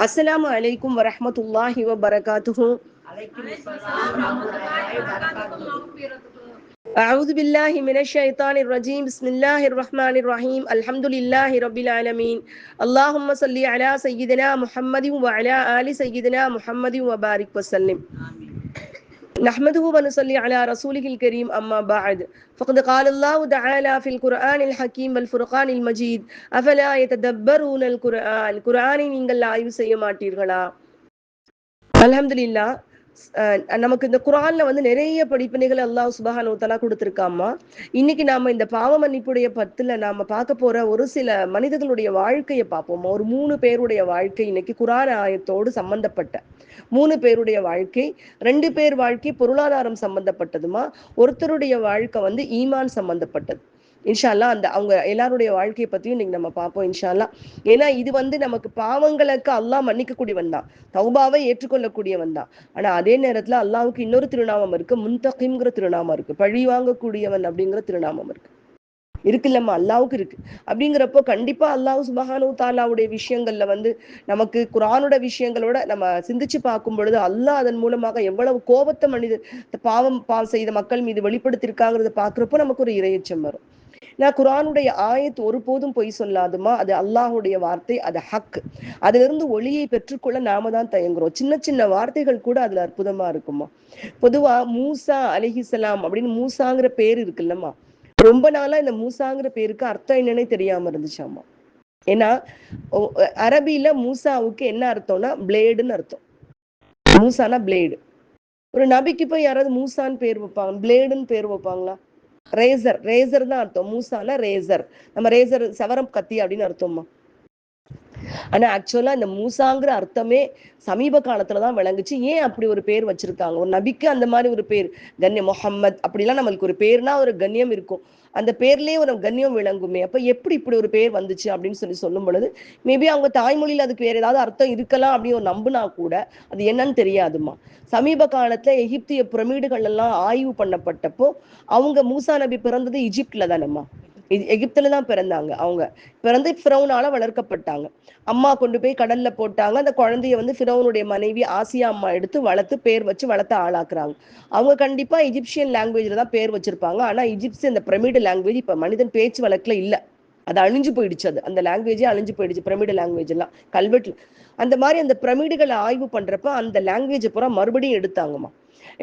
السلام عليكم ورحمة الله وبركاته. أعوذ بالله من الشيطان الرجيم. بسم الله الرحمن الرحيم. الحمد لله رب العالمين. اللهم صل على سيدنا محمد وعلى آل سيدنا محمد وبارك وسلم. آمين. نحمده ونصلي على رسوله الكريم أما بعد فقد قال الله تعالى في القرآن الحكيم والفرقان المجيد أفلا يتدبرون القرآن القرآن நீங்கள் ஆய்வு செய்ய மாட்டீர்களா அல்ஹம்துலில்லா நமக்கு இந்த குரான்ல வந்து நிறைய படிப்பினைகள் அல்லாஹ் சுபஹானு தலா கொடுத்துருக்காமா இன்னைக்கு நாம இந்த பாவ மன்னிப்புடைய பத்துல நாம பார்க்க போற ஒரு சில மனிதர்களுடைய வாழ்க்கையை பார்ப்போமா ஒரு மூணு பேருடைய வாழ்க்கை இன்னைக்கு குரான் ஆயத்தோடு சம்பந்தப்பட்ட. மூணு பேருடைய வாழ்க்கை ரெண்டு பேர் வாழ்க்கை பொருளாதாரம் சம்பந்தப்பட்டதுமா. ஒருத்தருடைய வாழ்க்கை வந்து ஈமான் சம்பந்தப்பட்டது. இன்ஷால்லா அந்த அவங்க எல்லாருடைய வாழ்க்கையை பத்தியும் இன்னைக்கு நம்ம பார்ப்போம் இன்ஷால்லா ஏன்னா இது வந்து நமக்கு பாவங்களுக்கு அல்லாஹ் மன்னிக்கக்கூடியவன் தான். தௌபாவை ஏற்றுக்கொள்ளக்கூடியவன் தான். ஆனா அதே நேரத்துல அல்லாவுக்கு இன்னொரு திருநாமம் இருக்கு. முன்தகிம்ங்கிற திருநாமம் இருக்கு. பழி வாங்கக்கூடியவன் அப்படிங்கிற திருநாமம் இருக்கு. இருக்குல்லம்மா அல்லாவுக்கு இருக்கு. அப்படிங்கிறப்போ கண்டிப்பா அல்லாஹ் சுபஹானு தாலாவுடைய விஷயங்கள்ல வந்து நமக்கு குரானோட விஷயங்களோட நம்ம சிந்திச்சு பார்க்கும் பொழுது அல்லாஹ் அதன் மூலமாக எவ்வளவு கோபத்தை மனித பாவம் பாவம் செய்த மக்கள் மீது வெளிப்படுத்திருக்காங்கிறத பாக்குறப்போ நமக்கு ஒரு இரையச்சம் வரும். நான் குரானுடைய ஆயத் ஒருபோதும் பொய் சொல்லாதுமா? அது அல்லாஹுடைய வார்த்தை அது ஹக். அதுல இருந்து ஒளியை பெற்றுக்கொள்ள நாம தான் தயங்குறோம். சின்ன சின்ன வார்த்தைகள் கூட அதுல அற்புதமா இருக்குமா? பொதுவா மூசா அலிஹிசலாம் அப்படின்னு மூசாங்கிற பேர் இருக்குல்லம்மா. ரொம்ப நாளா இந்த மூசாங்கிற பேருக்கு அர்த்தம் என்னன்னே தெரியாம இருந்துச்சாமா? ஏன்னா அரபியில மூசாவுக்கு என்ன அர்த்தம்னா பிளேடுன்னு அர்த்தம். மூசானா பிளேடு ஒரு நபிக்கு போய் யாராவது மூசான்னு பேர் வைப்பாங்க பிளேடுன்னு பேர் வைப்பாங்களா? ரேசர் ரேசர் தான் அர்த்தம். மூசால ரேசர் நம்ம ரேசர் சவரம் கத்தி அப்படின்னு அர்த்தம்மா ஆனா ஆக்சுவலா இந்த மூசாங்கிற அர்த்தமே சமீப காலத்துலதான் விளங்குச்சு. ஏன் அப்படி ஒரு பேர் வச்சிருக்காங்க? ஒரு நபிக்கு அந்த மாதிரி ஒரு பேர். கண்ணியம் முகம்மது அப்படிலாம் நம்மளுக்கு ஒரு பேர்னா ஒரு கண்ணியம் இருக்கும். அந்த பேர்லேயே ஒரு கண்ணியம் விளங்குமே. அப்ப எப்படி இப்படி ஒரு பேர் வந்துச்சு அப்படின்னு சொல்லி சொல்லும் பொழுது மேபி அவங்க தாய்மொழியில் அதுக்கு வேற ஏதாவது அர்த்தம் இருக்கலாம் அப்படின்னு ஒரு நம்புனா கூட அது என்னன்னு தெரியாதுமா சமீப காலத்துல எகிப்திய பிரமிடுகள் எல்லாம் ஆய்வு பண்ணப்பட்டப்போ அவங்க மூசா நபி பிறந்தது இஜிப்டில் தானேம்மா எகிப்துல தான் பிறந்தாங்க அவங்க. பிறந்து ஃபிரௌனால வளர்க்கப்பட்டாங்க. அம்மா கொண்டு போய் கடல்ல போட்டாங்க. அந்த குழந்தைய வந்து ஃபிரௌனுடைய மனைவி ஆசியா அம்மா எடுத்து வளர்த்து பேர் வச்சு வளர்த்து ஆளாக்குறாங்க. அவங்க கண்டிப்பா இஜிப்சியன் லாங்குவேஜ்ல தான் பேர் வச்சிருப்பாங்க. ஆனா இஜிப்சி அந்த பிரமிடு லாங்குவேஜ் இப்ப மனிதன் பேச்சு வழக்குல இல்ல. அது அழிஞ்சு போயிடுச்சு அது. அந்த லாங்குவேஜே அழிஞ்சு போயிடுச்சு பிரமிடு லாங்குவேஜ் எல்லாம். கல்வெட்டு அந்த மாதிரி அந்த பிரமிடுகளை ஆய்வு பண்றப்ப அந்த லாங்குவேஜை பூரா மறுபடியும் எடுத்தாங்கம்மா.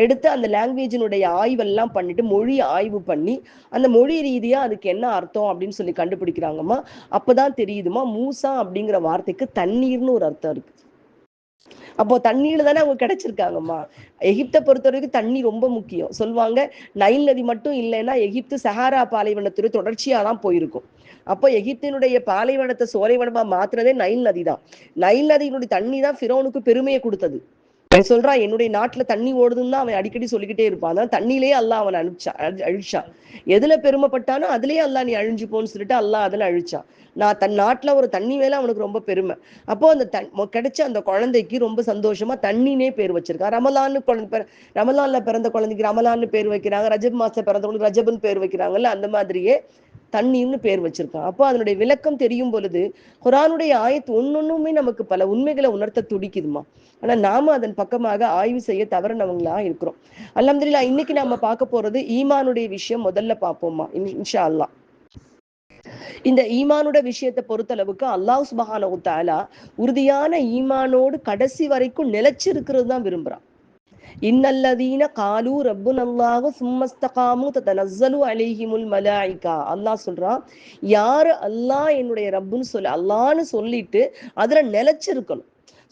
எடுத்து அந்த லாங்குவேஜினுடைய ஆய்வெல்லாம் பண்ணிட்டு மொழி ஆய்வு பண்ணி அந்த மொழி ரீதியா அதுக்கு என்ன அர்த்தம் அப்படின்னு சொல்லி கண்டுபிடிக்கிறாங்கம்மா அப்பதான் தெரியுதுமா மூசா அப்படிங்கிற வார்த்தைக்கு தண்ணீர்னு ஒரு அர்த்தம் இருக்கு. அப்போ தண்ணீர்ல தானே அவங்க கிடைச்சிருக்காங்கம்மா. எகிப்தை பொறுத்த வரைக்கும் தண்ணி ரொம்ப முக்கியம். சொல்லுவாங்க நைல் நதி மட்டும் இல்லைன்னா எகிப்து சஹாரா பாலைவனத்துறை தொடர்ச்சியா தான் போயிருக்கும். அப்போ எகிப்தினுடைய பாலைவனத்தை சோலைவனமா மாத்துறதே நைல் நதி தான் நைல் நதியினுடைய தண்ணி தான் ஃபிரோனுக்கு பெருமையை கொடுத்தது. அவன் சொல்றான் என்னுடைய நாட்டுல தண்ணி ஓடுதுன்னு தான் அவன் அடிக்கடி சொல்லிக்கிட்டே இருப்பான். அதான் தண்ணியிலேயே அல்லா அவன் அழிச்சான் அழிச்சான் எதுல பெருமைப்பட்டானோ அதுலயே அல்லா நீ அழிஞ்சு போன்னு சொல்லிட்டு அல்லா அதுல அழிச்சான் நான் தன் நாட்டுல ஒரு தண்ணி மேல அவனுக்கு ரொம்ப பெருமை. அப்போ அந்த தன் கிடைச்ச அந்த குழந்தைக்கு ரொம்ப சந்தோஷமா தண்ணினே பேர் வச்சிருக்கான் ரமலான்னு குழந்தை ரமலான்ல பிறந்த குழந்தைக்கு ரமலான்னு பேர் வைக்கிறாங்க. ரஜப் மாசத்துல பிறந்தவங்களுக்கு ரஜபுன்னு பேர் வைக்கிறாங்கல்ல அந்த மாதிரியே தண்ணீர்னு பேர் வச்சிருக்கான். அப்போ அதனுடைய விளக்கம் தெரியும் பொழுது குரானுடைய ஆயத்து ஒன்னொன்னுமே நமக்கு பல உண்மைகளை உணர்த்த துடிக்குதுமா ஆனா நாம அதன் பக்கமாக ஆய்வு செய்ய தவறினவங்களா இருக்கிறோம். அலமதுல்லா இன்னைக்கு நாம பார்க்க போறது ஈமானுடைய விஷயம் முதல்ல பார்ப்போம்மா இன்ஷா அல்லா இந்த ஈமானோட விஷயத்தை பொறுத்தளவுக்கு அல்லாஹ் சுபஹான தாலா உறுதியான ஈமானோடு கடைசி வரைக்கும் நிலைச்சிருக்கிறது தான் விரும்புறான். இன்னல்லதீன காலு ரப்பு நல்லாஹு சும்மஸ்தகாமு தனஸ்ஸலு அலைஹிமுல் மலாய்கா. அல்லாஹ் சொல்றான் யாரு அல்லாஹ் என்னுடைய ரப்புன்னு சொல்லி அல்லான்னு சொல்லிட்டு அதுல நிலைச்சிருக்கணும்.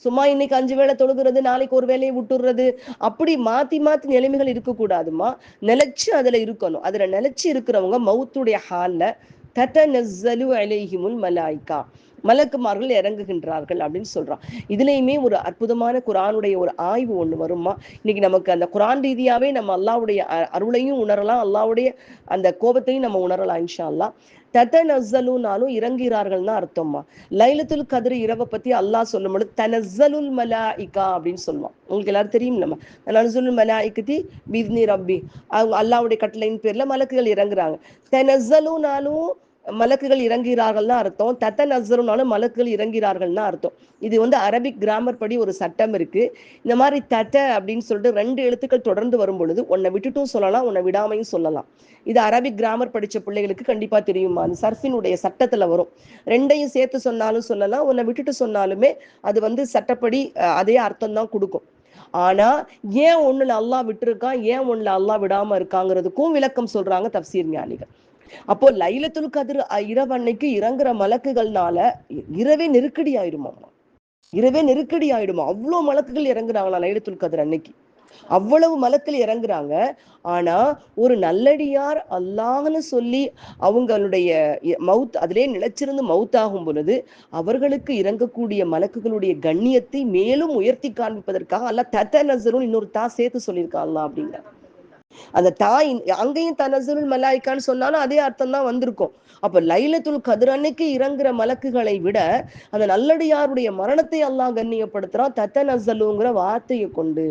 சும்மா இன்னைக்கு அஞ்சு வேளை தொழுகிறது நாளைக்கு ஒரு வேலையை விட்டுடுறது அப்படி மாத்தி மாத்தி நிலைமைகள் இருக்கக்கூடாதுமா? நிலைச்சு அதுல இருக்கணும். அதுல நிலைச்சு இருக்கிறவங்க மவுத்துடைய ஹால்ல தட்ட நஸ்ஸலு அலைஹிமுல் மலாய்கா. மலக்குமார்கள் இறங்குகின்றார்கள் அப்படின்னு சொல்றான். இதுலயுமே ஒரு அற்புதமான குரானுடைய ஒரு ஆய்வு ஒண்ணு வருமா? இன்னைக்கு நமக்கு அந்த குரான் ரீதியாவே நம்ம அல்லாவுடைய அருளையும் உணரலாம். அல்லாவுடைய அந்த கோபத்தையும் நம்ம உணரலாம் இன்ஷா அல்லா தத நஸ்ஸலுனாலும் இறங்குகிறார்கள்னு அர்த்தம்மா. லைலத்துல் கதிர் இரவை பத்தி அல்லாஹ் சொல்லும் பொழுது மலா இக்கா அப்படின்னு சொல்லுவான். உங்களுக்கு எல்லாரும் தெரியும் நம்ம. தனஸ்ஸலுல் மலாயிகத்தி பித்னி ரப்பி. அவங்க அல்லாவுடைய கட்டளையின் பேர்ல மலக்குகள் இறங்குறாங்க. தனசலுனாலும் மலக்குகள் இறங்குகிறார்கள்னு அர்த்தம். தத்த நசருனாலும் மலக்குகள் இறங்கிறார்கள்னு அர்த்தம். இது வந்து அரபிக் கிராமர் படி ஒரு சட்டம் இருக்கு. இந்த மாதிரி தத்த அப்படின்னு சொல்லிட்டு ரெண்டு எழுத்துக்கள் தொடர்ந்து வரும் பொழுது உன்னை விட்டுட்டும் சொல்லலாம் உன்னை விடாமையும் சொல்லலாம். இது அரபிக் கிராமர் படிச்ச பிள்ளைகளுக்கு கண்டிப்பா தெரியுமா? அந்த சர்ஃபினுடைய சட்டத்துல வரும். ரெண்டையும் சேர்த்து சொன்னாலும் சொல்லலாம் உன்னை விட்டுட்டு சொன்னாலுமே அது வந்து சட்டப்படி அதே அர்த்தம் தான் கொடுக்கும். ஆனா ஏன் ஒண்ணுல அல்லாஹ் விட்டுருக்கான்? ஏன் ஒண்ணுல அல்லாஹ் விடாம இருக்காங்கிறதுக்கும் விளக்கம் சொல்றாங்க தப்சீர் ஞானிகள். அப்போ லைலத்துல் கதிர் இரவு அன்னைக்கு இறங்குற மலக்குகள்னால இரவே நெருக்கடி ஆயிடுமாமா? இரவே நெருக்கடி ஆயிடுமா? அவ்வளோ மலக்குகள் இறங்குறாங்களா லைலத்துல் கதிர் அன்னைக்கு? அவ்வளவு மலக்கில் இறங்குறாங்க. ஆனா ஒரு நல்லடியார் அல்லான்னு சொல்லி அவங்களுடைய மவுத் அதிலே நிலைச்சிருந்து மவுத்தாகும் பொழுது அவர்களுக்கு இறங்கக்கூடிய மலக்குகளுடைய கண்ணியத்தை மேலும் உயர்த்தி காண்பிப்பதற்காக அல்ல தத்த நசரும் இன்னொரு தா சேர்த்து சொல்லியிருக்காங்களா அல்லாஹ் அப்படிங்கிற. அந்த தாய் அங்கேயும் தனசுருள் மலாய்க்கான்னு சொன்னாலும் அதே அர்த்தம் தான் வந்திருக்கும். அப்ப லைலத்துல் கதிர் அன்னைக்கு இறங்குற மலக்குகளை விட அந்த நல்லடியாருடைய மரணத்தை அல்லாஹ் கண்ணியப்படுத்துறான். தத்த நசலுங்கிற வார்த்தையை கொண்டு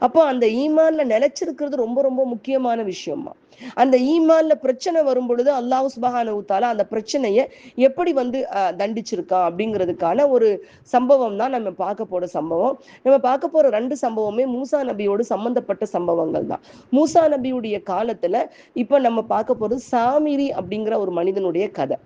அப்போ அந்த ஈமான்ல நிலைச்சிருக்கிறது ரொம்ப ரொம்ப முக்கியமான விஷயமா அந்த ஈமான்ல பிரச்சனை வரும் பொழுது அல்லாஹ் சுபஹானஹு அந்த பிரச்சனையை எப்படி வந்து அஹ், தண்டிச்சிருக்கான் அப்படிங்கிறதுக்கான ஒரு சம்பவம் தான் நம்ம பார்க்க போற சம்பவம். நம்ம பார்க்க போற ரெண்டு சம்பவமே மூசா நபியோடு சம்பந்தப்பட்ட சம்பவங்கள் தான். மூசா நபியுடைய காலத்துல இப்ப நம்ம பார்க்க போறது சாமிரி அப்படிங்கிற ஒரு மனிதனுடைய கதை.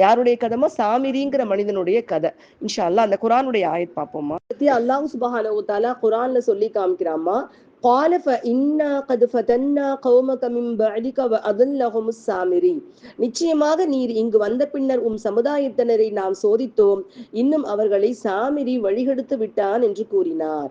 யாருடைய கதைமா சாமிரிங்கிற மனிதனுடைய கதை இன்ஷா அல்லாஹ் அந்த குரானுடைய ஆயத் பார்ப்போமா அல்லாஹ் சுபஹானஹு தஆலா குரான்ல சொல்லி காமிக்கிறாமா قال فإنا قد فتنا قومك من بعدك وأضلهم السامري நிச்சயமாக நீர் இங்கு வந்த பின்னர் உம் சமுதாயத்தினரை நாம் சோதித்தோம் இன்னும் அவர்களை சாமிரி வழிகெடுத்து விட்டான் என்று கூறினார்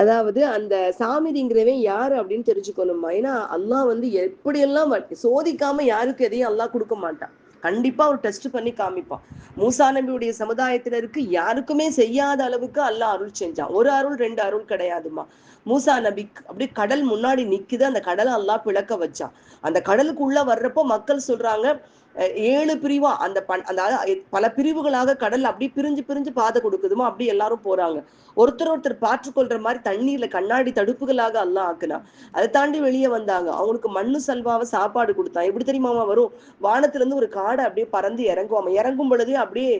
அதாவது அந்த சாமிதிங்கிறவன் யாரு அப்படின்னு தெரிஞ்சுக்கணுமா? ஏன்னா அல்லாஹ் வந்து எப்படியெல்லாம் சோதிக்காம யாருக்கு எதையும் அல்லாஹ் கொடுக்க மாட்டான். கண்டிப்பா ஒரு டெஸ்ட் பண்ணி காமிப்பான். மூசா நபியுடைய சமுதாயத்தினருக்கு யாருக்குமே செய்யாத அளவுக்கு அல்லாஹ் அருள் செஞ்சான். ஒரு அருள் ரெண்டு அருள் கிடையாதுமா மூசா நபி அப்படியே கடல் முன்னாடி நிக்குது. அந்த கடலை அல்லாஹ் பிளக்க வச்சான். அந்த கடலுக்குள்ள வர்றப்போ மக்கள் சொல்றாங்க ஏழு பிரிவா அந்த அதாவது பல பிரிவுகளாக கடல் அப்படி பிரிஞ்சு பிரிஞ்சு பாதை கொடுக்குதுமோ அப்படி எல்லாரும் போறாங்க. ஒருத்தர் ஒருத்தர் பாற்றுக்கொள்ற மாதிரி தண்ணீர்ல கண்ணாடி தடுப்புகளாக எல்லாம் ஆக்குனா அதை தாண்டி வெளியே வந்தாங்க. அவங்களுக்கு மண்ணு சல்வாவை சாப்பாடு கொடுத்தான் எப்படி தெரியுமாமா வரும்? வானத்துல இருந்து ஒரு காடை அப்படியே பறந்து இறங்குவாமா? இறங்கும் பொழுதே அப்படியே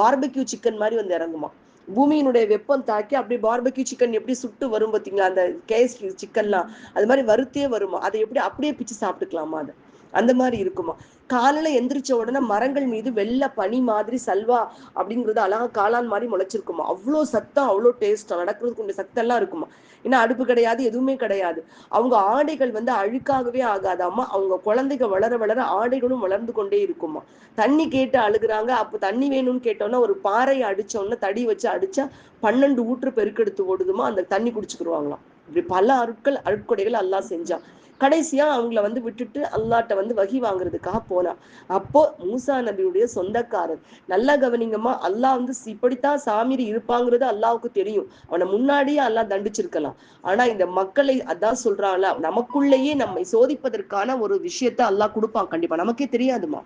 பார்பக்யூ சிக்கன் மாதிரி வந்து இறங்குமா? பூமியினுடைய வெப்பம் தாக்கி அப்படியே பார்பக்யூ சிக்கன் எப்படி சுட்டு வரும் பார்த்தீங்களா? அந்த கேஎஸ்டி சிக்கன்லாம் அது மாதிரி வறுத்தே வருமா? அதை எப்படி அப்படியே பிச்சு சாப்பிட்டுக்கலாமா அதை? அந்த மாதிரி இருக்குமா? காலையில எந்திரிச்ச உடனே மரங்கள் மீது வெள்ள பனி மாதிரி சல்வா அப்படிங்கிறது அழகா காளான் மாதிரி முளைச்சிருக்குமா? அவ்வளோ சத்தம் அவ்வளோ டேஸ்டா நடக்கிறதுக்கு உண்டு சத்தம் எல்லாம் இருக்குமா? ஏன்னா அடுப்பு கிடையாது எதுவுமே கிடையாது. அவங்க ஆடைகள் வந்து அழுக்காகவே ஆகாதாமா? அவங்க குழந்தைங்க வளர வளர ஆடைகளும் வளர்ந்து கொண்டே இருக்குமா? தண்ணி கேட்டு அழுகுறாங்க. அப்போ தண்ணி வேணும்னு கேட்டோன்னா ஒரு பாறையை அடிச்சோன்னா தடி வச்சு அடிச்சா பன்னெண்டு ஊற்று பெருக்கெடுத்து ஓடுதுமா? அந்த தண்ணி குடிச்சுக்கிடுவாங்களாம் இப்படி பல அருட்கள் அருட்கொடைகள் அல்லாஹ் செஞ்சான். கடைசியா அவங்கள வந்து விட்டுட்டு அல்லாட்ட வந்து வகி வாங்குறதுக்காக போனா. அப்போ மூசா நபியுடைய சொந்தக்காரர். நல்லா கவனிங்கம்மா அல்லாஹ் வந்து இப்படித்தான் சாமிரி இருப்பாங்கிறது அல்லாவுக்கு தெரியும். அவனை முன்னாடியே அல்லாஹ் தண்டிச்சிருக்கலாம். ஆனா இந்த மக்களை அதான் சொல்றாங்களா நமக்குள்ளேயே நம்மை சோதிப்பதற்கான ஒரு விஷயத்த அல்லாஹ் கொடுப்பான். கண்டிப்பா நமக்கே தெரியாதுமா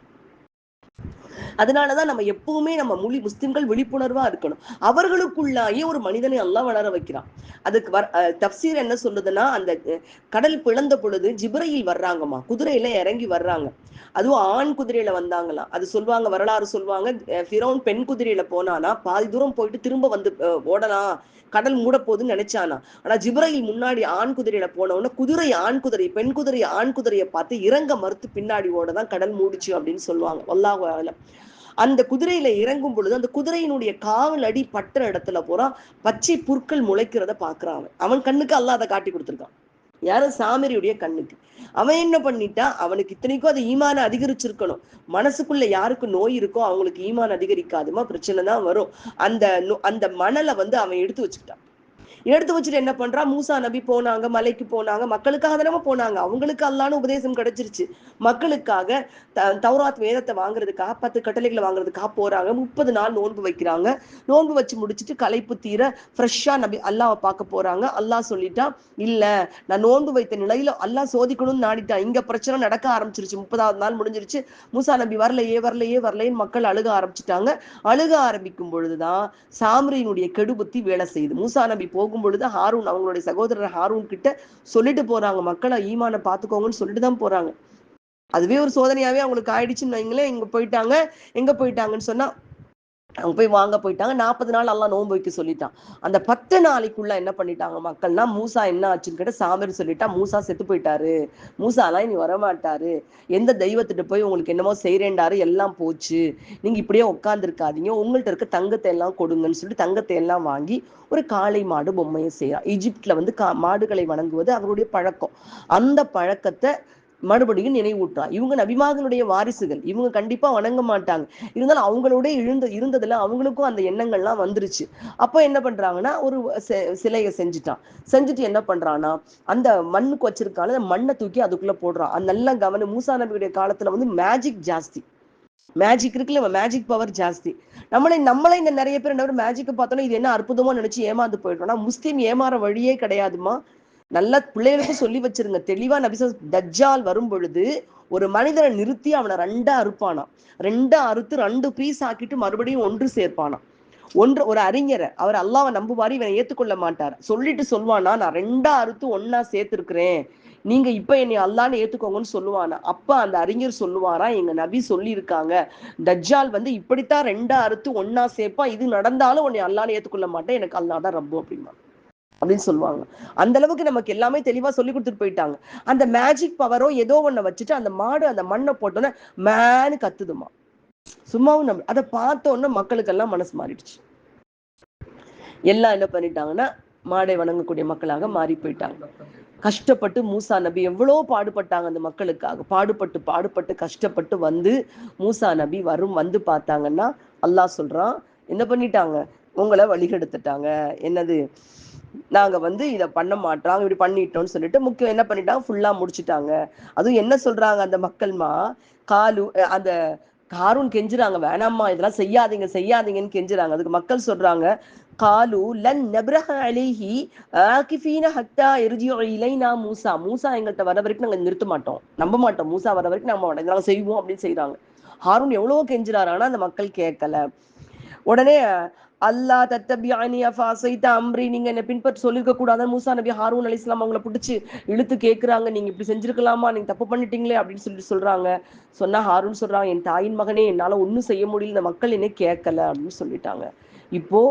அதனாலதான் நம்ம எப்பவுமே நம்ம மொழி முஸ்லிம்கள் விழிப்புணர்வா இருக்கணும். அவர்களுக்குள்ளாயே ஒரு மனிதனை எல்லாம் வளர வைக்கிறான். அதுக்கு வர் அஹ் தப்சீர் என்ன சொல்லுதுன்னா அந்த கடல் பிளந்த பொழுது ஜிப்ரையில் வர்றாங்கம்மா. குதிரையில இறங்கி வர்றாங்க. அதுவும் ஆண் குதிரையில வந்தாங்களாம். அது சொல்லுவாங்க வரலாறு சொல்லுவாங்க. ஃபிரௌன் பெண் குதிரையில போனானா பாதி தூரம் போயிட்டு திரும்ப வந்து ஓடலாம் கடல் மூட போகுதுன்னு நினைச்சானா. ஆனா ஜிப்ரையில் முன்னாடி ஆண் குதிரையில போன உடனே குதிரை ஆண் குதிரை பெண் குதிரை ஆண் குதிரையை பார்த்து இறங்க மறுத்து பின்னாடி ஓடதான் கடல் மூடிச்சு அப்படின்னு சொல்லுவாங்க. வல்லாஹு அந்த குதிரையில இறங்கும் பொழுது அந்த குதிரையினுடைய காவல் அடி பட்ட இடத்துல பூரா பச்சை புற்கள் முளைக்கிறத பாக்குறான் அவன். அவன் கண்ணுக்கு அல்லாஹ் அதை காட்டி கொடுத்துருக்கான். யாரும் சாமரியுடைய கண்ணுக்கு. அவன் என்ன பண்ணிட்டான் அவனுக்கு இத்தனைக்கும் அது ஈமான அதிகரிச்சிருக்கணும். மனசுக்குள்ள யாருக்கு நோய் இருக்கோ அவங்களுக்கு ஈமான் அதிகரிக்காதுமா? பிரச்சனை தான் வரும். அந்த அந்த மணலை வந்து அவன் எடுத்து வச்சுக்கிட்டான். எடுத்து வச்சுட்டு என்ன பண்றா? மூசா நபி போனாங்க மலைக்கு போனாங்க மக்களுக்காக தானே போனாங்க. அவங்களுக்கு அல்லான்னு உபதேசம் கிடைச்சிருச்சு. மக்களுக்காக த- தௌராத் வேதத்தை வாங்குறதுக்காக பத்து கட்டளைகளை வாங்குறதுக்காக போறாங்க. முப்பது நாள் நோன்பு வைக்கிறாங்க. நோன்பு வச்சு முடிச்சிட்டு களைப்பு தீர ஃப்ரெஷ்ஷா நபி அல்லாவை பார்க்க போறாங்க. அல்லாஹ் சொல்லிட்டான் இல்ல நான் நோன்பு வைத்த நிலையில அல்லாஹ் சோதிக்கணும்னு நாடிட்டான் இங்க பிரச்சனை நடக்க ஆரம்பிச்சிருச்சு. முப்பதாவது நாள் முடிஞ்சிருச்சு. மூசா நபி வரலையே வரலையே வரலையேன்னு மக்கள் அழுக ஆரம்பிச்சிட்டாங்க. அழுக ஆரம்பிக்கும் பொழுதுதான் சாம்ரியினுடைய கெடுபுத்தி வேலை செய்யுது. மூசா நபி போகும் பொழுது ஹாரூன் அவங்களுடைய சகோதரர் ஹாரூன் கிட்ட சொல்லிட்டு போறாங்க. மக்களை ஈமான பாத்துக்கோங்கன்னு சொல்லிட்டு தான் போறாங்க. அதுவே ஒரு சோதனையாவே அவங்களுக்கு ஆயிடுச்சுன்னு வைங்களேன் இங்க போயிட்டாங்க எங்க போயிட்டாங்கன்னு சொன்னா அவங்க போய் வாங்க போயிட்டாங்க. நாற்பது நாள் எல்லாம் நோன்பு வைக்க சொல்லிட்டான். அந்த பத்து நாளைக்குள்ள என்ன பண்ணிட்டாங்க மக்கள்னா மூசா என்ன ஆச்சுன்னு கேட்ட சாமர் சொல்லிட்டா மூசா செத்து போயிட்டாரு. மூசாலாம் இனி வரமாட்டாரு. எந்த தெய்வத்திட்ட போய் உங்களுக்கு என்னமோ செய்றேன்டாரு எல்லாம் போச்சு. நீங்க இப்படியே உட்காந்துருக்காதீங்க உங்கள்ட்ட இருக்க தங்கத்தை எல்லாம் கொடுங்கன்னு சொல்லிட்டு தங்கத்தை எல்லாம் வாங்கி ஒரு காளை மாடு பொம்மையை செய்யறான் ஈஜிப்ட்ல வந்து கா மாடுகளை வணங்குவது அவருடைய பழக்கம். அந்த பழக்கத்தை மறுபடியும் நினைவூட்டா இவங்க நபிமாகனுடைய வாரிசுகள். இவங்க கண்டிப்பா வணங்க மாட்டாங்க. இருந்தாலும் அவங்களோட இருந்த இருந்ததுல அவங்களுக்கும் அந்த எண்ணங்கள்லாம் வந்துருச்சு. அப்போ என்ன பண்றாங்கன்னா ஒரு சிலையை செஞ்சுட்டான். செஞ்சுட்டு என்ன பண்றான்னா அந்த மண்ணுக்கு வச்சிருக்கான மண்ணை தூக்கி அதுக்குள்ள போடுறான். அது நல்லா கவனம் மூசா நபியுடைய காலத்துல வந்து மேஜிக் ஜாஸ்தி. மேஜிக் இருக்குல்ல மேஜிக் பவர் ஜாஸ்தி. நம்மளை நம்மளே இந்த நிறைய பேர் என்ன மேஜிக்கை பார்த்தோன்னா இது என்ன அற்புதமா நினைச்சு ஏமாந்து போயிட்டோம்னா முஸ்லீம் ஏமாற வழியே கிடையாதுமா நல்லா பிள்ளைகளுக்கும் சொல்லி வச்சிருங்க. தெளிவா நபிச தஜ்ஜால் வரும் பொழுது ஒரு மனிதனை நிறுத்தி அவனை ரெண்டா அறுப்பானாம். ரெண்டா அறுத்து ரெண்டு பீஸ் ஆக்கிட்டு மறுபடியும் ஒன்று சேர்ப்பானாம். ஒன்று ஒரு அறிஞரை. அவர் அல்லாவை நம்புவாரு இவனை ஏத்துக்கொள்ள மாட்டார். சொல்லிட்டு சொல்வானா நான் ரெண்டா அறுத்து ஒன்னா சேர்த்திருக்கிறேன். நீங்க இப்ப என்னை அல்லான்னு ஏத்துக்கோங்கன்னு சொல்லுவானா? அப்ப அந்த அறிஞர் சொல்லுவாரா? எங்க நபி சொல்லியிருக்காங்க. தஜ்ஜால் வந்து இப்படித்தான் ரெண்டா அறுத்து ஒன்னா சேர்ப்பா. இது நடந்தாலும் உன்னை அல்லான்னு ஏத்துக்கொள்ள மாட்டேன். எனக்கு அல்லாதான் ரப்பு அப்படிமா அப்படின்னு சொல்லுவாங்க. அந்த அளவுக்கு நமக்கு எல்லாமே தெளிவா சொல்லி கொடுத்துட்டு போயிட்டாங்க. அந்த மேஜிக் பவரோ ஏதோ ஒண்ண வச்சுட்டு அந்த மாடு அந்த மண்ணை போட்டோன்னே மேனு கத்துதுமா. சும்மாவும் நம்ம அதை பார்த்த உடனே மக்களுக்கெல்லாம் மனசு மாறிடுச்சு. எல்லாம் என்ன பண்ணிட்டாங்கன்னா மாடை வணங்கக்கூடிய மக்களாக மாறி போயிட்டாங்க. கஷ்டப்பட்டு மூசா நபி எவ்வளோ பாடுபட்டாங்க அந்த மக்களுக்காக. பாடுபட்டு பாடுபட்டு கஷ்டப்பட்டு வந்து மூசா நபி வரும் வந்து பார்த்தாங்கன்னா அல்லாஹ் சொல்றான் என்ன பண்ணிட்டாங்க? உங்களை வழிகெடுத்துட்டாங்க. என்னது? நாங்க வந்து இதை பண்ண மாட்டோம் இப்படி பண்ணிட்டோம்னு சொல்லிட்டு முக்கியம் என்ன பண்ணிட்டாங்க? ஃபுல்லா முடிச்சிட்டாங்க. அதுவும் என்ன சொல்றாங்க அந்த மக்கள்மா? காலு அந்த காரூன் கெஞ்சுறாங்க. வேணாம்மா இதெல்லாம் செய்யாதீங்க செய்யாதீங்கன்னு கெஞ்சுறாங்க. அதுக்கு மக்கள் சொல்றாங்க காலு லன் நப்ரஹ அலேஹி ஆகிஃபீன ஹத்தா எருஜியோ இலைனா மூசா. மூசா எங்கள்கிட்ட வர வரைக்கும் நாங்க நிறுத்த மாட்டோம். நம்ப மாட்டோம். மூசா வர வரைக்கும் நம்ம இதெல்லாம் செய்வோம் அப்படின்னு செய்றாங்க. ஹாரூன் எவ்வளவோ கெஞ்சுறாரு. ஆனா அந்த மக்கள் கேட்கல உடனே அல்லாஹ் தத்தபியானி அஃபாசைத்த அம்ரி நீங்க என்ன பின்பற்றி சொல்லிருக்க கூடாதுன்னு மூசா நபி ஹாரூன் அலி இஸ்லாம் அவங்கள பிடிச்சி இழுத்து கேட்குறாங்க நீங்க இப்படி செஞ்சிருக்கலாமா? நீங்க தப்பு பண்ணிட்டீங்களே அப்படின்னு சொல்லிட்டு சொல்றாங்க. சொன்னா ஹாரூன் சொல்றாங்க என் தாயின் மகனே என்னால ஒண்ணும் செய்ய முடியல. இந்த மக்கள் என்ன கேட்கல அப்படின்னு சொல்லிட்டாங்க. இப்போ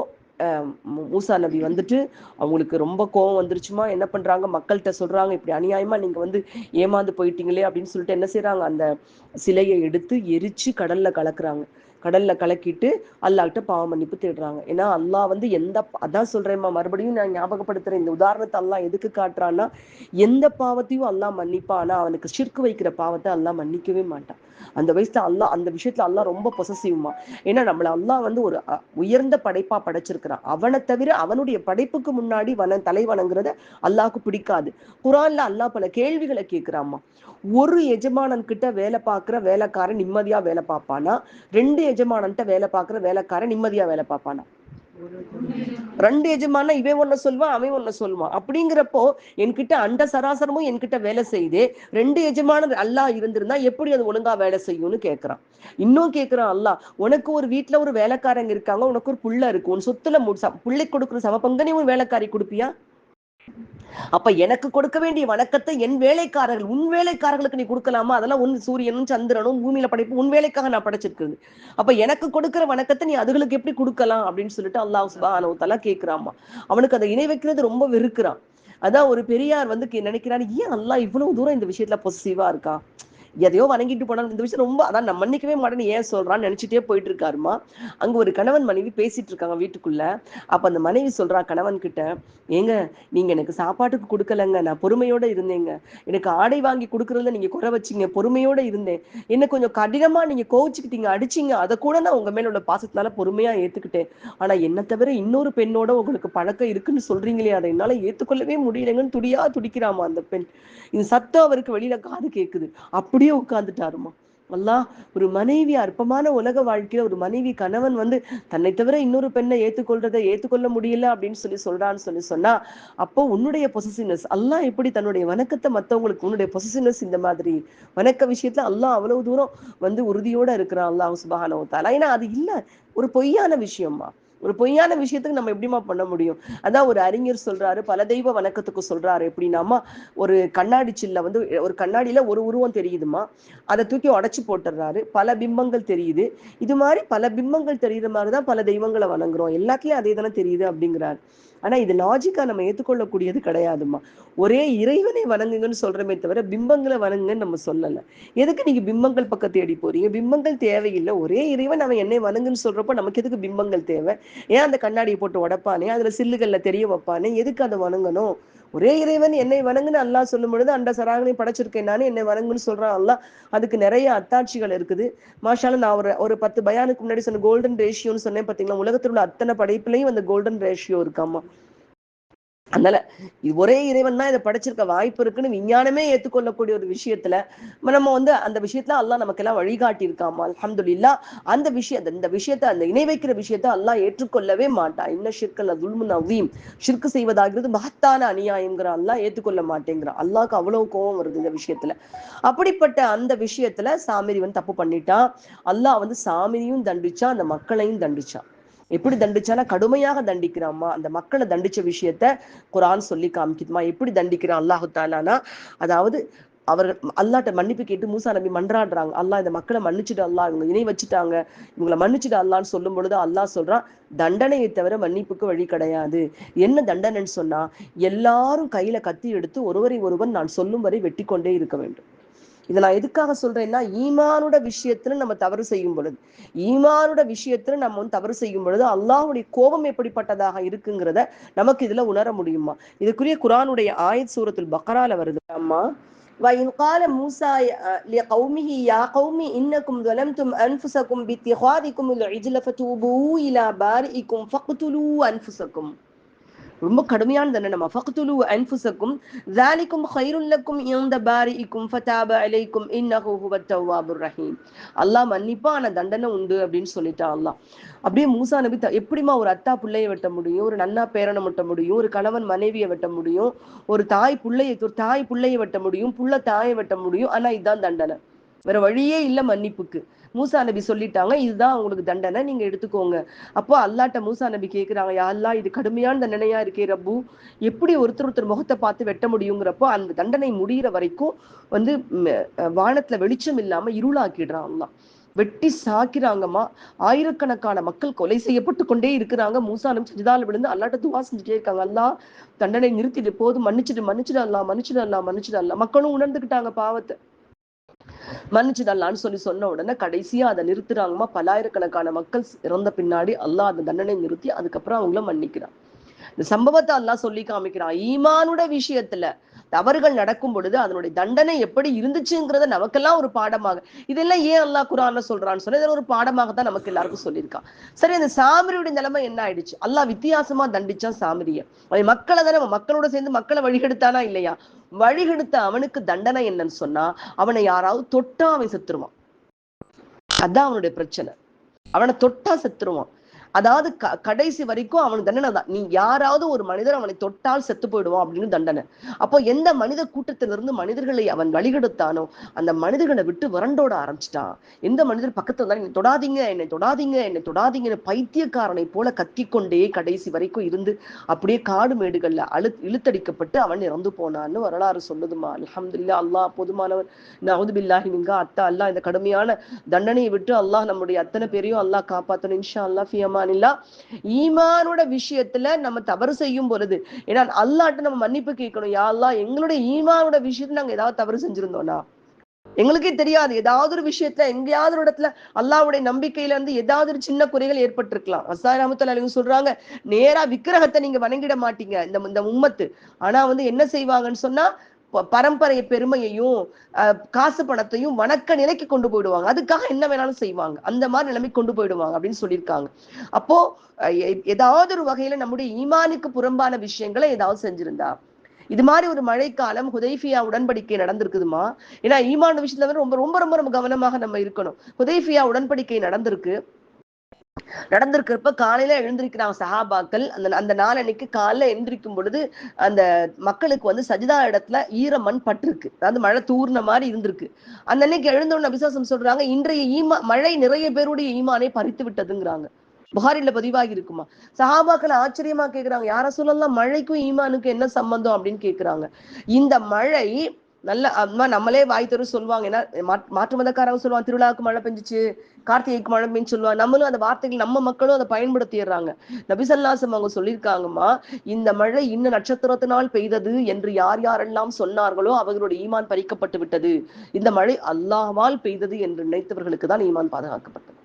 மூசா நபி வந்துட்டு அவங்களுக்கு ரொம்ப கோவம் வந்துருச்சுமா? என்ன பண்றாங்க? மக்கள்கிட்ட சொல்றாங்க இப்படி அநியாயமா நீங்க வந்து ஏமாந்து போயிட்டீங்களே? அப்படின்னு சொல்லிட்டு என்ன செய்யறாங்க அந்த சிலையை எடுத்து எரிச்சு கடல்ல கலக்குறாங்க. கடல்ல கலக்கிட்டு அல்லாஹ்கிட்ட பாவ மன்னிப்பு தேடுறாங்க. ஏன்னா அல்லாஹ் வந்து எந்த அதான் சொல்றேன்மா மறுபடியும் நான் ஞாபகப்படுத்துறேன். இந்த உதாரணத்தை அல்லாஹ் எதுக்கு காட்டுறான்னா எந்த பாவத்தையும் அல்லாஹ் மன்னிப்பான் ஆனா அவனுக்கு சிற்கு வைக்கிற பாவத்தை அல்லாஹ் மன்னிக்கவே மாட்டான். அந்த வயசுல அல்லாஹ் அந்த விஷயத்துல அல்லாஹ் ரொம்ப பொசசிவ்மா ஏன்னா நம்மள அல்லாஹ் வந்து ஒரு உயர்ந்த படைப்பா படைச்சிருக்கிறான் அவனை தவிர அவனுடைய படைப்புக்கு முன்னாடி வன தலை வணங்குறத அல்லாஹ்க்கு பிடிக்காது. குரான்ல அல்லாஹ் பல கேள்விகளை கேட்கிறாம்மா ஒரு எஜமானன் கிட்ட வேலை பார்க்குற வேலைக்காரன் நிம்மதியா வேலை பார்ப்பானா ரெண்டு எஜமானன்ட்ட வேலை பார்க்குற வேலைக்காரன் நிம்மதியா வேலை பார்ப்பானா? ரெண்டு எஜமான இவன் ஒன்ன சொல்வான் அவன் ஒன்ன சொல்லுவான். அப்படிங்கிறப்போ என்கிட்ட அண்ட சராசரமும் என்கிட்ட வேலை செய்து ரெண்டு எஜமான அல்லா இருந்திருந்தா எப்படி அது ஒழுங்கா வேலை செய்யும்னு கேட்கறான் இன்னும் கேட்கறான் அல்லா உனக்கு ஒரு வீட்டுல ஒரு வேலைக்காரங்க இருக்காங்க உனக்கு ஒரு புள்ள இருக்கு உன் சொத்துல மு- புள்ளை கொடுக்குற சமபங்கனே பங்கு உன் வேலைக்காரி கொடுப்பியா? அப்ப எனக்கு கொடுக்க வேண்டிய வணக்கத்தை என் வேலைக்காரர்கள் உன் வேலைக்காரர்களுக்கு நீ கொடுக்கலாமா? அதெல்லாம் உன் சூரியனும் சந்திரனும் பூமியில படைப்பு உன் வேலைக்காக நான் படைச்சிருக்கிறது. அப்ப எனக்கு கொடுக்கிற வணக்கத்தை நீ அதுகளுக்கு எப்படி கொடுக்கலாம் அப்படின்னு சொல்லிட்டு அல்லாஹ் சுபா தலா கேட்கிறாமா அவனுக்கு அதை இணை வைக்கிறது ரொம்ப வெறுக்கிறான். அதான் ஒரு பெரியார் வந்து கே- நினைக்கிறாரு ஏன் அல்லாஹ் இவ்வளவு தூரம் இந்த விஷயத்துல பொசிட்டிவா இருக்கா? எதையோ வணங்கிட்டு போனாலும் இந்த விஷயம் ரொம்ப அதான் நான் மன்னிக்கவே மாட்டேன்னு ஏன் சொல்றான்னு நினைச்சிட்டே போயிட்டு இருக்காருமா அங்க ஒரு கணவன் மனைவி பேசிட்டு இருக்காங்க வீட்டுக்குள்ள. அப்ப அந்த மனைவி சொல்றா கணவன் கிட்ட ஏங்க நீங்க எனக்கு சாப்பாட்டுக்கு கொடுக்கலங்க. நான் பொறுமையோட இருந்தேங்க. எனக்கு ஆடை வாங்கி கொடுக்கறதுல நீங்க குறை வச்சீங்க. பொறுமையோட இருந்தேன். என்ன கொஞ்சம் கடினமா நீங்க கோவிச்சுக்கிட்டீங்க அடிச்சீங்க. அதை கூட நான் உங்க மேல உள்ள பாசத்தினால பொறுமையா ஏத்துக்கிட்டேன். ஆனா என்ன தவிர இன்னொரு பெண்ணோட உங்களுக்கு பழக்கம் இருக்குன்னு சொல்றீங்களே அதை என்னால ஏத்துக்கொள்ளவே முடியலங்கன்னு துடியா துடிக்கிறாமா அந்த பெண். இந்த சத்தம் அவருக்கு வெளியில காது கேக்குது. அப்படியே உட்கார்ந்துட்டாருமா அல்லாஹ் ஒரு மனைவி அற்பமான உலக வாழ்க்கையில ஒரு மனைவி கணவன் வந்து தன்னை தவிர இன்னொரு பெண்ணை ஏத்துக்கொள்றதை ஏத்துக்கொள்ள முடியல அப்படின்னு சொல்லி சொல்றான்னு சொல்லி சொன்னா அப்போ உன்னுடைய பொசசிவ்னஸ் அல்லா எப்படி தன்னுடைய வணக்கத்தை மத்தவங்களுக்கு உன்னுடைய பொசசிவ்னஸ் இந்த மாதிரி வணக்க விஷயத்துல அல்லா அவ்வளவு தூரம் வந்து உறுதியோட இருக்கிறான் அல்லாஹ் சுபஹானஹு ஏன்னா அது இல்ல ஒரு பொய்யான விஷயம்மா. ஒரு பொய்யான விஷயத்துக்கு நம்ம எப்படிமா பண்ண முடியும்? அதான் ஒரு அறிஞர் சொல்றாரு பல தெய்வ வணக்கத்துக்கு சொல்றாரு. எப்படின்னாமா ஒரு கண்ணாடி சில்ல வந்து ஒரு கண்ணாடியில ஒரு உருவம் தெரியுதுமா அதை தூக்கி உடச்சு போட்டுடுறாரு. பல பிம்பங்கள் தெரியுது. இது மாதிரி பல பிம்பங்கள் தெரியுற மாதிரிதான் பல தெய்வங்களை வணங்குறோம். எல்லாத்துலயும் அதே தானே தெரியுது அப்படிங்கிறாரு. ஆனா இது லாஜிக்கா நம்ம ஏற்றுக்கொள்ளக்கூடியது கிடையாதுமா ஒரே இறைவனை வணங்குங்கன்னு சொல்றமே தவிர பிம்பங்களை வணங்குங்கன்னு நம்ம சொல்லல. எதுக்கு நீங்க பிம்பங்கள் பக்கம் தேடி போறீங்க? பிம்பங்கள் தேவையில்லை. ஒரே இறைவன் அவன் என்னை வணங்குன்னு சொல்றப்போ நமக்கு எதுக்கு பிம்பங்கள் தேவை? ஏன் அந்த கண்ணாடியை போட்டு உடப்பானே? அதுல சில்லுகள்ல தெரிய வைப்பானே? எதுக்கு அதை வணங்கணும்? ஒரே இறைவன் என்னை வணங்குன்னு அல்லாஹ் சொல்லும் பொழுது அந்த சராகனையும் படைச்சிருக்கேன் நானே என்னை வணங்குன்னு சொல்றான் அல்லாஹ். அதுக்கு நிறைய அத்தாட்சிகள் இருக்குது. மாஷால நான் ஒரு ஒரு பத்து பயானுக்கு முன்னாடி சொன்ன கோல்டன் ரேஷியோன்னு சொன்னேன் பாத்தீங்களா? உலகத்தில் உள்ள அத்தனை படைப்புலையும் அந்த கோல்டன் ரேஷியோ இருக்காமா அதனால இது ஒரே இறைவன் தான் இதை படைச்சிருக்க வாய்ப்பு இருக்குன்னு விஞ்ஞானமே ஏற்றுக்கொள்ளக்கூடிய ஒரு விஷயத்துல நம்ம வந்து அந்த விஷயத்துல அல்லாஹ் நமக்கு எல்லாம் வழிகாட்டி இருக்காமா அல்ஹம்துலில்லா அந்த விஷயத்த இந்த விஷயத்த அந்த இணை வைக்கிற விஷயத்த அல்லாஹ் ஏற்றுக்கொள்ளவே மாட்டான் இன்ன ஷிர்கல் துல்மு நவீம். ஷிர்கு செய்வதாகிறது மகத்தான அநியாயங்கிற அல்லாஹ் ஏற்றுக்கொள்ள மாட்டேங்கிறான் அல்லாஹ்க்கு அவ்வளவு கோபம் வருது இந்த விஷயத்துல. அப்படிப்பட்ட அந்த விஷயத்துல சாமிரி வந்து தப்பு பண்ணிட்டான் அல்லாஹ் வந்து சாமிரியும் தண்டிச்சான் அந்த மக்களையும் தண்டிச்சான் எப்படி தண்டிச்சானா கடுமையாக தண்டிக்கிறாம்மா அந்த மக்களை தண்டிச்ச விஷயத்த குரான் சொல்லி காமிக்குதுமா? எப்படி தண்டிக்கிறான் அல்லாஹு தாலானா அதாவது அவர் அல்லாட்ட மன்னிப்பு கேட்டு மூசா நபி மன்றாடுறாங்க. அல்லாஹ் இந்த மக்களை மன்னிச்சுட்டு அல்லா இவங்க இணை வச்சுட்டாங்க. இவங்களை மன்னிச்சுட்டு அல்லான்னு சொல்லும் பொழுது அல்லாஹ் சொல்றான் தண்டனையை தவிர மன்னிப்புக்கு வழி கிடையாது. என்ன தண்டனைன்னு சொன்னா எல்லாரும் கையில கத்தி எடுத்து ஒருவரை ஒருவன் நான் சொல்லும் வரை வெட்டி கொண்டே இருக்க வேண்டும். இதை நான் எதுக்காக சொல்றேன்னா ஈமானோட விஷயத்துல நம்ம தவறு செய்யும் பொழுது ஈமானோட விஷயத்துல நம்ம வந்து தவறு செய்யும் பொழுது அல்லாஹ்வுடைய கோபம் எப்படிப்பட்டதாக இருக்குங்கிறத நமக்கு இதுல உணர முடியுமா இதுக்குரிய குரானுடைய ஆயத் சூரத்துல் பக்ரால வருது அம்மா وإن قال موسى لقومه يا قوم إنكم ظلمتم أنفسكم باتخاذكم العجل فتوبوا إلى بارئكم فاقتلوا أنفسكم ரொம்ப கடுமையான தண்டனை மஃபக்துலு அன்புசக்கும் ஜாலிக்கும் ஹைருல்லக்கும் இந்த பாரிக்கும் ஃபதாப அலைக்கும் இன்னஹு ஹுவத் தவ்வாபுர் ரஹீம். அல்லாஹ் மன்னிப்பான தண்டனை உண்டு அப்படின்னு சொல்லிட்டான் அல்லாஹ். அப்படியே மூசா நபி எப்படிமா ஒரு அத்தா பிள்ளையை வெட்ட முடியும் ஒரு நன்னா பேரனை வெட்ட முடியும் ஒரு கணவன் மனைவியை வெட்ட முடியும் ஒரு தாய் பிள்ளையை ஒரு தாய் பிள்ளையை வெட்ட முடியும் புள்ள தாயை வெட்ட முடியும் ஆனா இதுதான் தண்டனை. வேற வழியே இல்லை மன்னிப்புக்கு. மூசா நபி சொல்லிட்டாங்க இதுதான் உங்களுக்கு தண்டனை நீங்க எடுத்துக்கோங்க. அப்போ அல்லாட்ட மூசா நபி கேக்குறாங்க யா இது கடுமையான தண்டனையா இருக்கே ரப்பு. எப்படி ஒருத்தர் ஒருத்தர் முகத்தை பார்த்து வெட்ட முடியுங்கிறப்போ அந்த தண்டனை முடிகிற வரைக்கும் வந்து வானத்துல வெளிச்சம் இல்லாம இருளாக்கிடுறான் வெட்டி சாக்கிறாங்கம்மா. ஆயிரக்கணக்கான மக்கள் கொலை செய்யப்பட்டு கொண்டே இருக்கிறாங்க. மூசா சஜிதால விழுந்து அல்லாட்ட துவா செஞ்சுட்டே இருக்காங்க. அல்லா தண்டனை நிறுத்திட்டு போதும் மன்னிச்சிட்டு மன்னிச்சிடலாம் மன்னிச்சிடலாம் மன்னிச்சிடலாம் மக்களும் உணர்ந்துக்கிட்டாங்க பாவத்தை. மன்னிச்சுதல்லான்னு சொல்லி சொன்ன உடனே கடைசியா அதை நிறுத்துறாங்கம்மா. பல்லாயிரக்கணக்கான மக்கள் இறந்த பின்னாடி அல்லாஹ் அந்த தண்டனை நிறுத்தி அதுக்கப்புறம் அவங்கள மன்னிக்கிறான். இந்த சம்பவத்தை அல்லா சொல்லி காமிக்கிறான். ஈமானுட விஷயத்துல தவறுகள் நடக்கும் பொழுது அதனுடைய தண்டனை எப்படி இருந்துச்சுங்கிறத நமக்கெல்லாம் ஒரு பாடமாக இதெல்லாம் ஏன் அல்லாஹ் குரான்ல சொல்றான்னு சொல்லி ஒரு பாடமாக தான் நமக்கு எல்லாருக்கும் சொல்லியிருக்கான். சரி அந்த சாமிரியுடைய நிலைமை என்ன ஆயிடுச்சு? அல்லாஹ் வித்தியாசமா தண்டிச்சான் சாமிரிய. அவன் மக்களை தானே மக்களோட சேர்ந்து மக்களை வழிகெடுத்தானா இல்லையா? வழிகெடுத்த அவனுக்கு தண்டனை என்னன்னு சொன்னா அவனை யாராவது தொட்டா அவன் செத்துருவான். அதான் அவனுடைய பிரச்சனை. அவனை தொட்டா செத்துருவான். அதாவது க- கடைசி வரைக்கும் அவனுக்கு தண்டனை தான். நீ யாராவது ஒரு மனிதர் அவனை தொட்டால் செத்து போயிடுவான் அப்படின்னு தண்டனை. அப்போ எந்த மனித கூட்டத்திலிருந்து மனிதர்களை அவன் வழிகெடுத்தானோ அந்த மனிதர்களை விட்டு வறண்டோட ஆரம்பிச்சிட்டான். எந்த மனிதர் பக்கத்துல என்னை தொடாதீங்க என்னை தொடாதீங்க என்னை தொடாதீங்கன்னு பைத்தியக்காரனை போல கத்திக்கொண்டே கடைசி வரைக்கும் இருந்து அப்படியே காடு மேடுகள்ல அழு இழுத்தடிக்கப்பட்டு அவன் இறந்து போனான்னு வரலாறு சொல்லுதுமா. அலமதுல்லா அல்லாஹ் போதுமானவர். நவுது பில்லாஹி மிங்கா அத்தா அல்லாஹ் இந்த கடுமையான தண்டனையை விட்டு அல்லாஹ் நம்முடைய அத்தனை பேரையும் அல்லாஹ் காப்பாத்தணும். இன்ஷா அல்லாஹ் ஃபியமானில்லா ஈமானோட விஷயத்துல நம்ம தவறு செய்யும் பொழுது ஏன்னா அல்லாட்ட நம்ம மன்னிப்பு கேட்கணும். யா எங்களுடைய ஈமானோட விஷயத்துல நாங்க ஏதாவது தவறு செஞ்சிருந்தோம்னா? எங்களுக்கே தெரியாது. ஏதாவது ஒரு விஷயத்துல எங்கேயாவது ஒரு இடத்துல அல்லாவுடைய நம்பிக்கையில இருந்து ஏதாவது ஒரு சின்ன குறைகள் ஏற்பட்டிருக்கலாம். அசாய் ரஹமத்துல சொல்றாங்க நேரா விக்கிரகத்தை நீங்க வணங்கிட மாட்டீங்க இந்த இந்த உம்மத்து. ஆனா வந்து என்ன செய்வாங்கன்னு சொன்னா பரம்பரை பெருமையையும் காசு பணத்தையும் வணக்க நிலைக்கு கொண்டு போயிடுவாங்க. அதுக்காக என்ன வேணாலும் செய்வாங்க. அந்த மாதிரி நிலைமை கொண்டு போயிடுவாங்க அப்படின்னு சொல்லியிருக்காங்க. அப்போ எ- ஏதாவது ஒரு வகையில நம்முடைய ஈமானுக்கு புறம்பான விஷயங்களை ஏதாவது செஞ்சிருந்தா. இது மாதிரி ஒரு மழைக்காலம் ஹுதைஃபியா உடன்படிக்கை நடந்திருக்குதுமா? ஏன்னா ஈமான விஷயத்துல வந்து ரொம்ப ரொம்ப ரொம்ப ரொம்ப கவனமாக நம்ம இருக்கணும். ஹுதைஃபியா உடன்படிக்கை நடந்திருக்கு. நடந்திருக்கிறப்ப காலையில எழுந்திருக்கிறாங்க சஹாபாக்கள் அந்த அந்த நாளன்னைக்கு காலைல எழுந்திருக்கும் பொழுது அந்த மக்களுக்கு வந்து சஜிதா இடத்துல ஈர மண் பட்டிருக்கு. அதாவது மழை தூர்ன மாதிரி இருந்திருக்கு. அந்த அன்னைக்கு எழுந்தோன்னு அபிசாசம் சொல்றாங்க இன்றைய ஈமா மழை நிறைய பேருடைய ஈமானை பறித்து விட்டதுங்கிறாங்க. புகாரில பதிவாகி இருக்குமா? சஹாபாக்கள் ஆச்சரியமா கேக்குறாங்க யார சொல்லலாம் மழைக்கும் ஈமானுக்கும் என்ன சம்பந்தம் அப்படின்னு கேக்குறாங்க. இந்த மழை நல்ல அம்மா நம்மளே வாய் தரும் சொல்லுவாங்க. ஏன்னா மாற்று மதக்காரங்க சொல்லுவாங்க. திருவிழாவுக்கு மழை பெஞ்சிச்சு கார்த்திகைக்கு மழை பெஞ்சு சொல்லுவாங்க. நம்மளும் அந்த வார்த்தைகள் நம்ம மக்களும் அதை பயன்படுத்திடுறாங்க. நபிசல்லாசம் அவங்க சொல்லியிருக்காங்கம்மா இந்த மழை இன்னும் நட்சத்திரத்தினால் பெய்தது என்று யார் யாரெல்லாம் சொன்னார்களோ அவர்களுடைய ஈமான் பறிக்கப்பட்டு விட்டது. இந்த மழை அல்லாவால் பெய்தது என்று நினைத்தவர்களுக்கு தான் ஈமான் பாதுகாக்கப்பட்டது.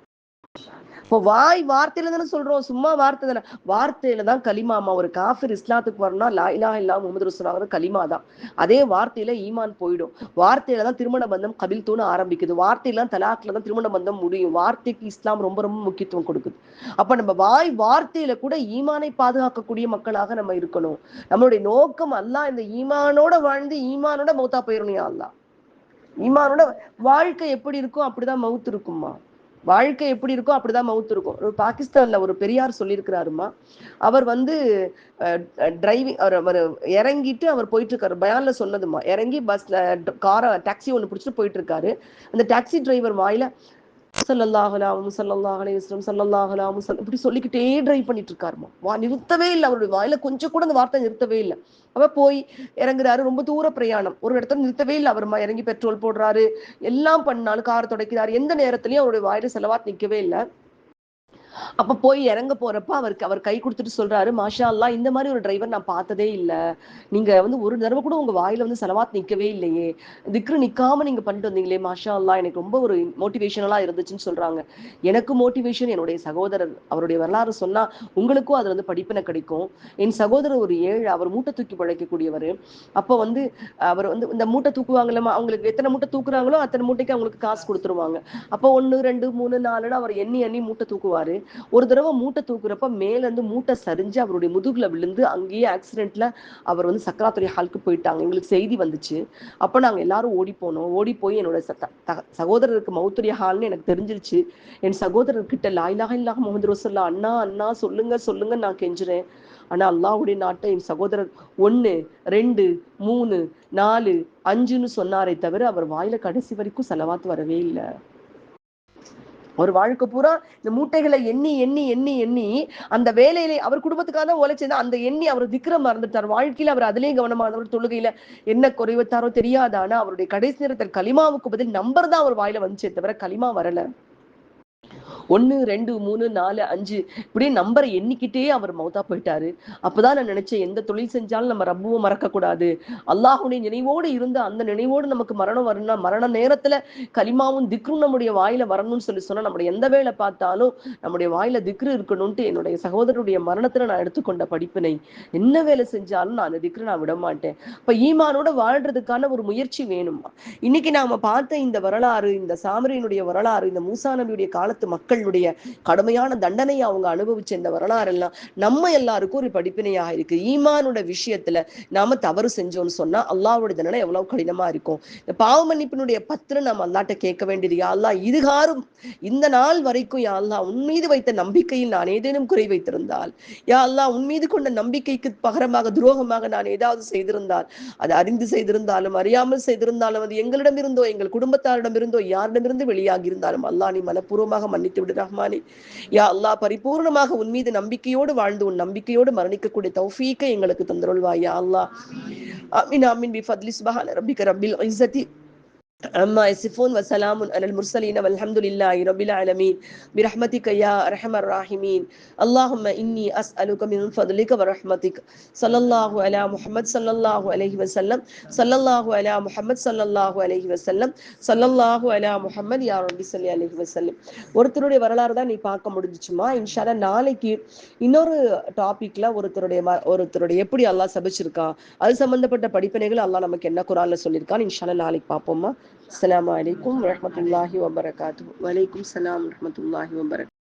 இப்போ வாய் வார்த்தையில தானே சொல்றோம். சும்மா வார்த்தை தானே வார்த்தையில தான் கலிமாமா ஒரு காஃபிர் இஸ்லாத்துக்கு வரணும்னா லா இலா இல்லா முகமது ரசூலாங்கிற கலிமா தான். அதே வார்த்தையில ஈமான் போயிடும். வார்த்தையில தான் திருமண பந்தம் கபில் தூண ஆரம்பிக்குது. வார்த்தையில தான் தலாக்ல தான் திருமண பந்தம் முடியும். வார்த்தைக்கு இஸ்லாம் ரொம்ப ரொம்ப முக்கியத்துவம் கொடுக்குது. அப்ப நம்ம வாய் வார்த்தையில கூட ஈமானை பாதுகாக்கக்கூடிய மக்களாக நம்ம இருக்கணும். நம்மளுடைய நோக்கம் அல்ல இந்த ஈமானோட வாழ்ந்து ஈமானோட மௌத்தா போயிடணும் அல்லா ஈமானோட வாழ்க்கை எப்படி இருக்கும் அப்படிதான் மவுத்து இருக்குமா வாழ்க்கை எப்படி இருக்கோ அப்படிதான் மவுத் இருக்கும். ஒரு பாகிஸ்தான்ல ஒரு பெரியார் சொல்லியிருக்கிறாருமா அவர் வந்து டிரைவிங் அவர் அவர் இறங்கிட்டு அவர் போயிட்டு இருக்காரு பயான்ல சொன்னதுமா இறங்கி பஸ்ல காரை டாக்ஸி ஒன்று பிடிச்சிட்டு போயிட்டு இருக்காரு அந்த டாக்ஸி டிரைவர் வாயில சல்லல்லாஹலாமும் சல்லல்லாஹ் சல்லல்லாஹலாவும் சல்லல்லாஹலாமும் இப்படி சொல்லிக்கிட்டே ட்ரைவ் பண்ணிட்டு இருக்காருமா வா நிறுத்தவே இல்லை அவருடைய வாயில. கொஞ்சம் கூட அந்த வார்த்தை நிறுத்தவே இல்லை. அவ போய் இறங்குறாரு ரொம்ப தூர பிரயாணம். ஒரு இடத்துல நிறுத்தவே இல்லை அவர்மா. இறங்கி பெட்ரோல் போடுறாரு எல்லாம் பண்ணாலும் கார் துடைக்கிறாரு. எந்த நேரத்திலயும் அவருடைய வாயில செலவாத் நிற்கவே இல்லை. அப்ப போய் இறங்க போறப்ப அவருக்கு அவர் கை கொடுத்துட்டு சொல்றாரு மாஷா அல்லா இந்த மாதிரி ஒரு டிரைவர் நான் பார்த்ததே இல்லை. நீங்க வந்து ஒரு தடவை கூட உங்க வாயில வந்து செலவாத் நிக்கவே இல்லையே. திக்ரு நிக்காம நீங்க பண்ணிட்டு வந்தீங்களே மாஷா அல்லா எனக்கு ரொம்ப ஒரு மோட்டிவேஷனலா இருந்துச்சுன்னு சொல்றாங்க. எனக்கு மோட்டிவேஷன் என்னுடைய சகோதரர் அவருடைய வரலாறு சொன்னா உங்களுக்கும் அதுல வந்து படிப்பினை கிடைக்கும். என் சகோதரர் ஒரு ஏழு அவர் மூட்டை தூக்கி பழைக்கக்கூடியவர். அப்போ வந்து அவர் வந்து இந்த மூட்டை தூக்குவாங்களே அவங்களுக்கு எத்தனை மூட்டை தூக்குறாங்களோ அத்தனை மூட்டைக்கு அவங்களுக்கு காசு கொடுத்துருவாங்க. அப்போ ஒன்னு ரெண்டு மூணு நாலுன்னு அவர் எண்ணி எண்ணி மூட்டை தூக்குவாரு. ஒரு தடவை மூட்டை தூக்குறப்ப மேலேருந்து மூட்டை சரிஞ்சு அவருடைய முதுகில் விழுந்து அங்கேயே ஆக்சிடென்ட்ல அவர் வந்து சக்கராத்துறை ஹாலுக்கு போயிட்டாங்க. எங்களுக்கு செய்தி வந்துச்சு. அப்போ நாங்கள் எல்லாரும் ஓடி போனோம். ஓடி போய் என்னோட சகோதரருக்கு மௌத்துரிய ஹால்னு எனக்கு தெரிஞ்சிருச்சு. என் சகோதரர்கிட்ட லாயிலாக இல்லாக முகமது ரோசல்லா அண்ணா அண்ணா சொல்லுங்க சொல்லுங்க நான் கெஞ்சுறேன். ஆனா அல்லாவுடைய நாட்டை என் சகோதரர் ஒன்னு ரெண்டு மூணு நாலு அஞ்சுன்னு சொன்னாரே தவிர அவர் வாயில கடைசி வரைக்கும் செலவாத்து வரவே இல்லை. ஒரு வாழ்க்கை பூரா இந்த மூட்டைகளை எண்ணி எண்ணி எண்ணி எண்ணி அந்த வேலையிலே அவர் குடும்பத்துக்காக தான் உழைச்சிருந்தா அந்த எண்ணி அவர் விக்ரம் மறந்துட்டார். வாழ்க்கையில அவர் அதிலே கவனமானவர். தொழுகையில என்ன குறைவத்தாரோ தெரியாதானா அவருடைய கடைசி நேரத்தில் களிமாவுக்கு பதில் நம்பர் தான் அவர் வாயில வந்துச்சே தவிர களிமா வரல. ஒன்னு ரெண்டு மூணு நாலு அஞ்சு இப்படியே நம்பரை எண்ணிக்கிட்டே அவர் மௌத்தா போயிட்டாரு. அப்போதான் நான் நினைச்சேன் எந்த தொழில் செஞ்சாலும் நம்ம ரப்புவை மறக்கக்கூடாது. அல்லாஹுடைய நினைவோடு இருந்த அந்த நினைவோடு நமக்கு மரணம் வரணும்னா மரண நேரத்துல களிமாவும் திக்ரும் நம்முடைய வாயில வரணும்னு சொல்லி சொன்னா நம்முடைய எந்த வேலை பார்த்தாலும் நம்முடைய வாயில திக்ரு இருக்கணும்ட்டு என்னுடைய சகோதரருடைய மரணத்துல நான் எடுத்துக்கொண்ட படிப்பினை. என்ன வேலை செஞ்சாலும் நான் அந்த திக்ரு நான் விட மாட்டேன். இப்போ ஈமானோட வாழ்றதுக்கான ஒரு முயற்சி வேணுமா. இன்னைக்கு நாம பார்த்த இந்த வரலாறு இந்த சாமரியினுடைய வரலாறு இந்த மூசா நபியுடைய காலத்து மக்கள் மக்களுடைய கடுமையான தண்டனையை அவங்க அனுபவிச்ச இந்த வரலாறு எல்லாம் நம்ம எல்லாருக்கும் ஒரு படிப்பினையாக இருக்கு. ஈமானோட விஷயத்துல நாம தவறு செஞ்சோம்னு சொன்னா அல்லாவோட தண்டனை எவ்வளவு கடினமா இருக்கும். இந்த பாவ மன்னிப்பினுடைய பத்திரம் நம்ம அல்லாட்ட கேட்க வேண்டியது யா அல்லா இதுகாரும் இந்த நாள் வரைக்கும் யா அல்லா உன் மீது வைத்த நம்பிக்கையில் நான் ஏதேனும் குறை வைத்திருந்தால் யா அல்லா உன் மீது கொண்ட நம்பிக்கைக்கு பகரமாக துரோகமாக நான் ஏதாவது செய்திருந்தால் அது அறிந்து செய்திருந்தாலும் அறியாமல் செய்திருந்தாலும் அது எங்களிடமிருந்தோ எங்கள் குடும்பத்தாரிடமிருந்தோ யாரிடமிருந்து வெளியாகி இருந்தாலும் அல்லா நீ மனப்பூர்வமாக மன்னித்து விடு ரஹ்மானி யா அல்லாஹ் பரிபூர்ணமாக உன் மீது நம்பிக்கையோடு வாழ்ந்து உன் நம்பிக்கையோடு மரணிக்கக்கூடிய தௌஃபீக்கை எங்களுக்கு தந்துருள்வா யா அல்லாஹ் அமின் அமின் பி ஃபத்லி சுபஹான ரப்பிக ரப்பில் இஸ்ஸதி أما يصفون وسلام على المرسلين والحمد لله رب العالمين برحمتك يا أرحم الراحمين اللهم إني أسألك من فضلك ورحمتك صلى الله على محمد صلى الله عليه وسلم صلى الله على محمد صلى الله عليه وسلم صلى الله على محمد يا رب صلى عليه وسلم ஒருத்தருடைய வரலாறு தான் நீ பார்க்க முடிஞ்சிச்சுமா இன்ஷால்லா நாளைக்கு இன்னொரு டாபிக்ல ஒருத்தருடைய ஒருத்தருடைய எப்படி அல்லாஹ் சபிச்சிருக்கா அது சம்பந்தப்பட்ட படிப்பினைகள் அல்லாஹ் நமக்கு என்ன குரான்ல சொல்லியிருக்கான்னு இன்ஷால்லா நாளைக்கு பார்ப்போமா அஸ்லாம் வலைக்கம் வரமத்துல்லாஹி வபரகாத்து வலைக்கும் சலாம் வரமத்துல்லாஹி வபரக்